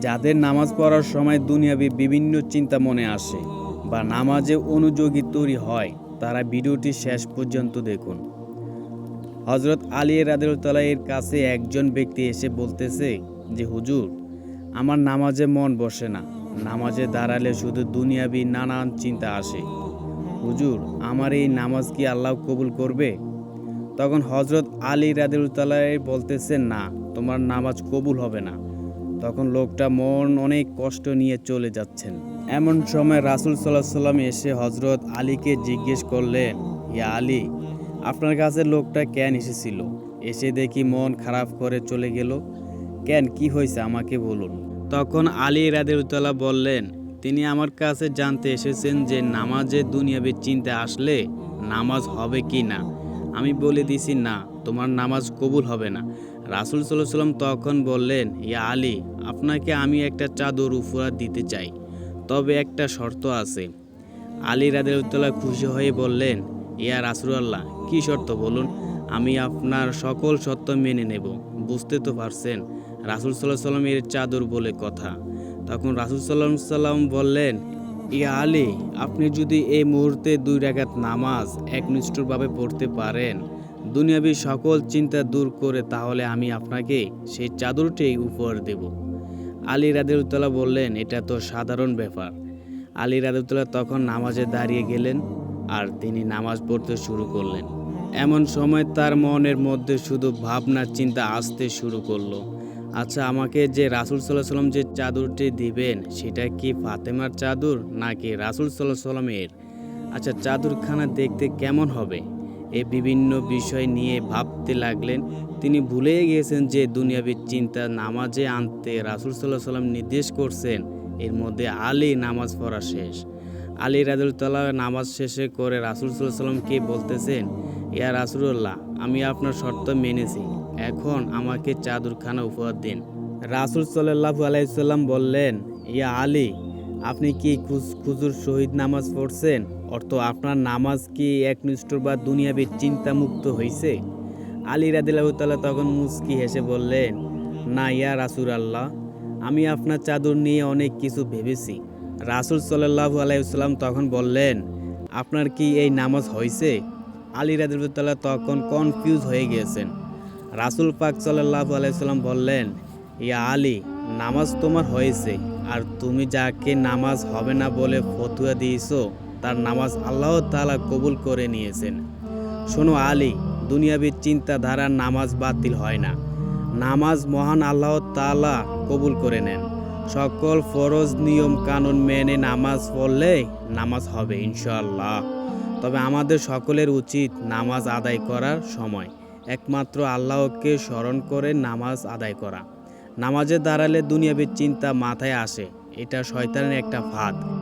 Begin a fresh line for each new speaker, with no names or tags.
যাদের নামাজ পড়ার সময় দুনিয়াবি বিভিন্ন চিন্তা মনে আসে বা নামাজে অনুযোগী তৈরি হয়, তারা ভিডিওটি শেষ পর্যন্ত দেখুন। হজরত আলী রাদিউল্লাহ এর কাছে একজন ব্যক্তি এসে বলতেছে যে, হুজুর, আমার নামাজে মন বসে না। নামাজে দাঁড়ালে শুধু দুনিয়াবি নানান চিন্তা আসে। হুজুর, আমার এই নামাজ কি আল্লাহ কবুল করবে? তখন হজরত আলী রাদিউল্লাহ বলতেছেন, না, তোমার নামাজ কবুল হবে না। তখন লোকটা মন অনেক কষ্ট নিয়ে চলে যাচ্ছেন। এমন সময় রাসুল সাল্লাহ সাল্লাম এসে হজরত আলীকে জিজ্ঞেস করলেন, ইয়া আলী, আপনার কাছে লোকটা কেন এসেছিল? এসে দেখি মন খারাপ করে চলে গেল। কেন, কি হয়েছে আমাকে বলুন? তখন আলী রাদিউল্লাহ বললেন, তিনি আমার কাছে জানতে এসেছেন যে নামাজে দুনিয়াবি চিন্তা আসলে নামাজ হবে কি না। আমি বলে দিছি না তোমার নামাজ কবুল হবে না। রাসুল সাল্লাহ সাল্লাম তখন বললেন, ইয়া আলী, আপনাকে আমি একটা চাদর উপহার দিতে চাই, তবে একটা শর্ত আছে। আলী রাদিউল্লাহ খুশি হয়ে বললেন, ইয়া রাসুলাল্লাহ, কি শর্ত বলুন? আমি আপনার সকল সত্য মেনে নেব, বুঝতে তো পারছেন? রাসুল সাল্লাহ সাল্লামের চাদর বলে কথা। তখন রাসুল সাল্লাম সাল্লাম বললেন, ইয়া আলী, আপনি যদি এই মুহূর্তে দুই রাকাত নামাজ একনিষ্ঠভাবে পড়তে পারেন দুনিয়াবি সকল চিন্তা দূর করে তাহলে আমি আপনাকে সেই চাদরটি উপহার দেব। আলী রাদিউল্লাহ বললেন, এটা তো সাধারণ ব্যাপার। আলী রাদিউল্লাহ তখন নামাজে দাঁড়িয়ে গেলেন আর তিনি নামাজ পড়তে শুরু করলেন। এমন সময় তার মনের মধ্যে শুধু ভাবনা, চিন্তা আসতে শুরু করল। আচ্ছা আমাকে যে রাসুল সাল্লাহ সাল্লাম যে চাদরটি দিবেন, সেটা কি ফাতেমার চাদর নাকি রাসুল সাল্লাহ সাল্লামের আচ্ছা চাদরখানা দেখতে কেমন হবে? এই বিভিন্ন বিষয় নিয়ে ভাবতে লাগলেন। তিনি ভুলে গিয়েছেন যে দুনিয়াবি চিন্তা নামাজে আনতে রাসুল সাল্লাহ সাল্লাম নির্দেশ করছেন। এর মধ্যে আলী নামাজ পড়া শেষ। আলী রাজুল্লাহ নামাজ শেষে করে রাসুল সাল্লাহ সাল্লামকে বলতেছেন, ইয়া রাসুল্লাহ আমি আপনার শর্ত মেনেছি। এখন আমাকে চাদরখানা উপহার দিন। রাসুল সাল্লাহ আলাইসাল্লাম বললেন, ইয়া আলী আপনি কি খুজ- খুজুর শহীদ নামাজ পড়ছেন? অর্থ আপনার নামাজ কি একনিষ্ঠ বা দুনিয়াবি চিন্তামুক্ত হয়েছে আলী রাদিল্লাহতাল্লাহ তখন মুস্কি হেসে বললেন, না ইয়া রাসুল আল্লাহ আমি আপনার চাদর নিয়ে অনেক কিছু ভেবেছি। রাসুল সাল্লাহু আলাইসাল্লাম তখন বললেন, আপনার কি এই নামাজ হয়েছে আলী রাদিল্লাহ তখন কনফিউজ হয়ে গিয়েছেন। রাসুল পাক সাল্লাহু আলাইসাল্লাম বললেন, ইয়া আলী, নামাজ তোমার হয়েছে। আর তুমি যাকে নামাজ হবে না বলে ফতুয়া দিয়েছ, তার নামাজ আল্লাহ তালা কবুল করে নিয়েছেন। শোনো আলী, দুনিয়াবী চিন্তাধারার নামাজ বাতিল হয় না। নামাজ মহান আল্লাহ তাআলা কবুল করে নেন। সকল ফরজ নিয়ম কানুন মেনে নামাজ পড়লে নামাজ হবে ইনশাল্লাহ তবে আমাদের সকলের উচিত নামাজ আদায় করার সময়। একমাত্র আল্লাহকে স্মরণ করে নামাজ আদায় করা। নামাজে দাঁড়ালে দুনিয়াবের চিন্তা মাথায় আসে। এটা শয়তানের একটা ফাঁদ।